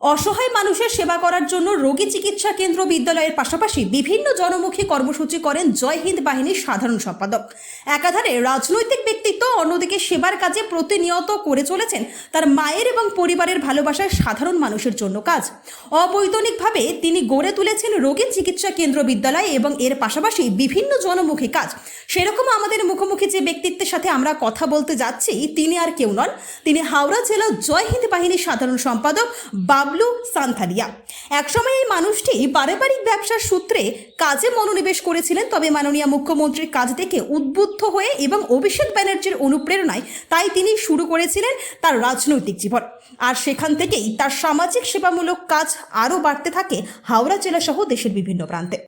অসহায় মানুষের সেবা করার জন্য রোগী চিকিৎসা কেন্দ্র বিদ্যালয়ের পাশাপাশি বিভিন্ন জনমুখী কর্মসূচি করেন জয় হিন্দ বাহিনীর সাধারণ সম্পাদক। একাধারে রাজনৈতিক ব্যক্তিত্ব অন্যদিকে সেবার কাজে প্রতিনিয়ত করে চলেছেন তার মায়ের এবং পরিবারের ভালোবাসার সাধারণ মানুষের জন্য কাজ। অবৈতনিকভাবে তিনি গড়ে তুলেছেন রোগী চিকিৎসা কেন্দ্র বিদ্যালয় এবং এর পাশাপাশি বিভিন্ন জনমুখী কাজ। সেরকম আমাদের মুখোমুখি যে ব্যক্তিত্বের সাথে আমরা কথা বলতে যাচ্ছি, তিনি আর কেউ নন। তিনি হাওড়া জেলা জয় হিন্দ বাহিনীর সাধারণ সম্পাদক বাবলু সান্থালিয়া একসময় এই মানুষটি পারিবারিক ব্যবসার সূত্রে কাজে মনোনিবেশ করেছিলেন, তবে মাননীয় মুখ্যমন্ত্রীর কাজ থেকে উদ্বুদ্ধ হয়ে এবং অভিষেক ব্যানার্জির অনুপ্রেরণায় তাই তিনি শুরু করেছিলেন তার রাজনৈতিক জীবন। আর সেখান থেকেই তার সামাজিক সেবামূলক কাজ আরও বাড়তে থাকে হাওড়া জেলাসহ দেশের বিভিন্ন প্রান্তে।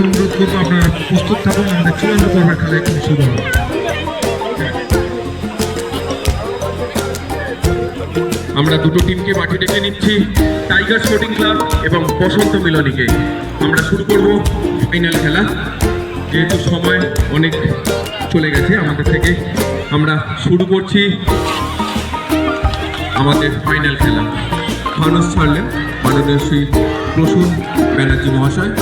অনুরোধ করব আপনারা প্রস্তুত থাকুন আমাদের চূড়ান্ত পর্বের খেলা এখন শুরু হবে আমরা দুটো টিমকে মাঠে ডেকে নিচ্ছি টাইগার স্পোর্টিং ক্লাব এবং বসন্ত মিলনীকে। আমরা শুরু করব ফাইনাল খেলা। যেহেতু সময় অনেক চলে গেছে আমাদের থেকে, আমরা শুরু করছি আমাদের ফাইনাল খেলা। মানুষ ছাড়লেন, মাননীয় শ্রী প্রসূন ব্যানার্জি মহাশয়।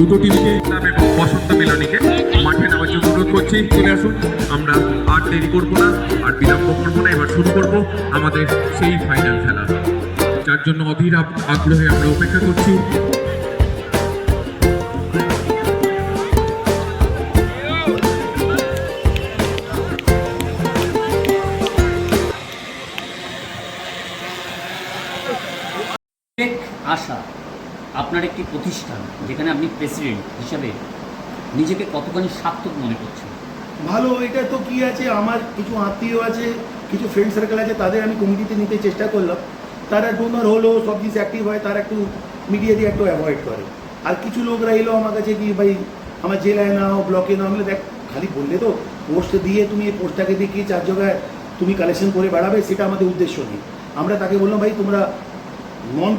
দুটো টিমকে এবং বসন্ত মিলনীকে মাঠে নামার জন্য অনুরোধ করছি। চলে আসুন, আমরা আর দেরি করব না, আর বিলম্ব করব না, এবার শুরু করব আমাদের সেই ফাইনাল খেলা। যার জন্য অধীর আগ- আগ্রহে আমরা অপেক্ষা করছি। আশা। আপনার একটি প্রতিষ্ঠান যেখানে আপনি প্রেসিডেন্ট হিসাবে নিজেকে কতখানি সার্থক মনে করছেন? ভালো, এটা তো কি আছে? আমার কিছু আত্মীয় আছে, কিছু ফ্রেন্ড সার্কেল আছে, তাদের আমি কমিটিতে নিতে চেষ্টা করলাম। তারা ডোনার হলো, সব জিনিস অ্যাক্টিভ হয়, তারা একটু মিডিয়া দিয়ে একটু অ্যাভয়েড করে। আর কিছু লোকরা এলো আমার কাছে কি, ভাই, আমার জেলায় নাও ব্লকে নাও। আমি দেখ, খালি বললে তো পোস্ট দিয়ে তুমি এই পোস্টটাকে দিয়ে দেখিয়ে চার জায়গায় তুমি কালেকশন করে বেড়াবে, সেটা আমাদের উদ্দেশ্য নেই। আমরা তাকে বললাম, ভাই, তোমরা নন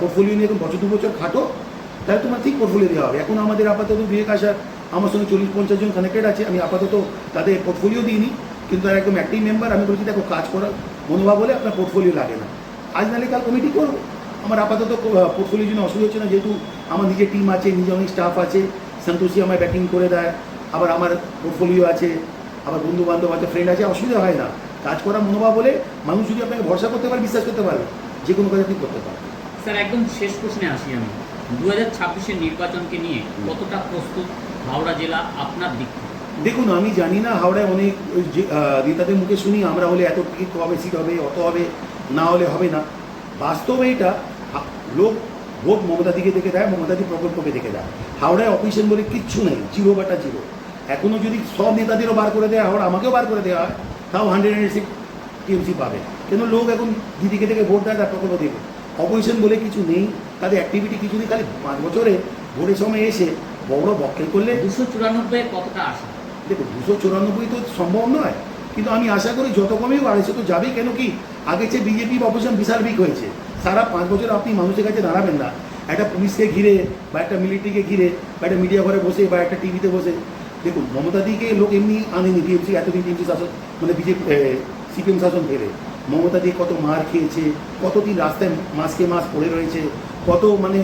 পোর্টফোলিও নিয়ে এখন বছর দু বছর খাটো, তাহলে তোমার ঠিক পোর্টফোলিও দেওয়া হবে। এখন আমাদের আপাতত বিবেক আসার আমার সঙ্গে চল্লিশ পঞ্চাশ জন কানেক্টেড আছে, আমি আপাতত তাদের পোর্টফোলিও দিইনি, কিন্তু তারা একদম অ্যাক্টিভ মেম্বার আমি বলছি, দেখো, কাজ করার মনোভাব হলে আপনার পোর্টফোলিও লাগে না। আজ নালে কাল কমিটি করব। আমার আপাতত পোর্টফোলিওর জন্য অসুবিধা হচ্ছে না, যেহেতু আমার নিজের টিম আছে, নিজে অনেক স্টাফ আছে, সন্তোষী আমায় ব্যাটিং করে দেয়, আবার আমার পোর্টফোলিও আছে, আবার বন্ধু বান্ধব আছে ফ্রেন্ড আছে, অসুবিধা হয় না। কাজ করার মনোভাব হলে মানুষ যদি আপনাকে ভরসা করতে পারে, বিশ্বাস করতে পারবে। যে কোনো কাজ আপনি করতে পারবেন স্যার একদম শেষ প্রশ্নে আসি আমি। দু হাজার ছাব্বিশের নির্বাচনকে নিয়ে কতটা প্রস্তুত হাওড়া জেলা আপনার দিক দেখুন আমি জানি না হাওড়ায় অনেক নেতাদের মুখে শুনি আমরা হলে এত টিকিট হবে সিট হবে অত হবে না হলে হবে না। বাস্তবে এটা লোক ভোট মমতা দিকে দেখে দেয় মমতাদি প্রকল্পকে দেখে দেয়। হাওড়ায় অফিসিয়াল বলে কিচ্ছু নেই জিরো বাটা জিরো। এখনও যদি সব নেতাদেরও বার করে দেওয়া হাওড়া আমাকেও বার করে দেওয়া হয় তাও হান্ড্রেড হান্ড্রেড সিট টিএমসি পাবে। কেন লোক এখন দিদিকে থেকে ভোট দেয় তার প্রকল্প দেবে। অপোজিশন বলে কিছু নেই তাদের অ্যাক্টিভিটি কিছু নেই খালি পাঁচ বছরে ভোটের সময় এসে বড় বক্কেল করলে দুশো চুরানব্বই কতটা আশা? দেখুন দুশো চুরানব্বই তো সম্ভব নয় কিন্তু আমি আশা করি যত কমেও আড়াইশো তো যাবেই কেন কি আগে চেয়ে বিজেপি বা অপোজিশন বিশাল বিক হয়েছে। সারা পাঁচ বছর আপনি মানুষের কাছে দাঁড়াবেন না। একটা পুলিশকে ঘিরে বা একটা মিলিটারিকে ঘিরে বা একটা মিডিয়া ঘরে বসে বা একটা টিভিতে বসে। দেখুন মমতা দিকে লোক এমনি আনেনি টিএমসি এতদিন টিএমসি শাসন মানে বিজেপি সিপিএম শাসন ফেলে মমতা দিয়ে কত মার খেয়েছে, কতদিন রাস্তায় মাসকে মাস পড়ে রয়েছে, কত মানে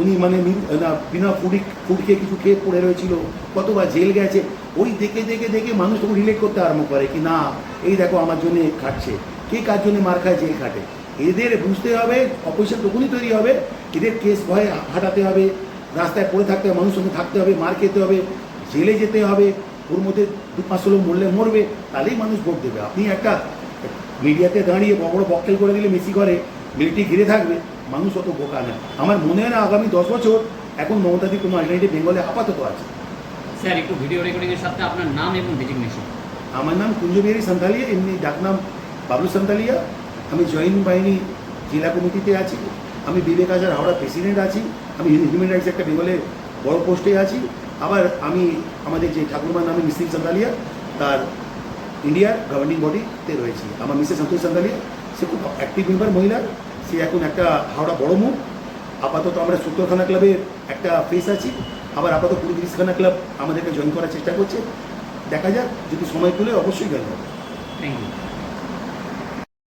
উনি মানে বিনা ফুডি ফুড খেয়ে কিছু খেয়ে পড়ে রয়েছিল, কতবার জেল গেছে, ওই দেখে দেখে দেখে মানুষ তখন রিলেট করতে আরম্ভ করে কি, না, এই দেখো আমার জন্য খাটছে। কে কার জন্য মার খায় জেল খাটে? এদের বুঝতে হবে অপোজিশন তখনই তৈরি হবে, এদের কেস ভয়ে হাঁটাতে হবে, রাস্তায় পড়ে থাকতে হবে, মানুষের সঙ্গে থাকতে হবে, মার খেতে হবে, জেলে যেতে হবে ওর মধ্যে দু পাঁচশো লোক মরলে মরবে তাহলেই মানুষ ভোট দেবে। আপনি একটা মিডিয়াতে দাঁড়িয়ে বড় বড় বক্কেল করে দিলে মেসি করে মিলিটারি ঘিরে থাকবে মানুষ অত বোকা না। আমার মনে হয় না আগামী দশ বছর এখন মমতাদি কোনো আলটারনেটিভ বেঙ্গলে আপাতত আছে। স্যার একটু ভিডিও রেকর্ডিংয়ের সাথে আপনার নাম এবং ডেজিগনেশন আমার নাম কুঞ্জবিহারী সান্তালিয়া এমনি ডাকনাম বাবলু সান্তালিয়া। আমি জয়েন্ট বাহিনী জেলা কমিটিতে আছি। আমি বিবেক আজার হাওড়া প্রেসিডেন্ট আছি। আমি হিউম্যান রাইটস একটা বেঙ্গলের বড় পোস্টে আছি। আবার আমি, আমাদের যে ঠাকুরমার নামে মিস্ত্রি সান্তালিয়া তার ইন্ডিয়ার গভর্নিং বডিতে রয়েছি। আমার মিসেস সন্তোষ সান্তালিয়া সে খুব অ্যাক্টিভ মেম্বার মহিলা, সে এখন একটা হাওড়া বড় মুখ আপাতত আমরা সূত্রখানা ক্লাবের একটা ফেস আছি। আবার আপাতত কুড়ি তিরিশখানা ক্লাব আমাদেরকে জয়েন করার চেষ্টা করছে। দেখা যাক, যদি সময় পেলে অবশ্যই গেল থ্যাংক ইউ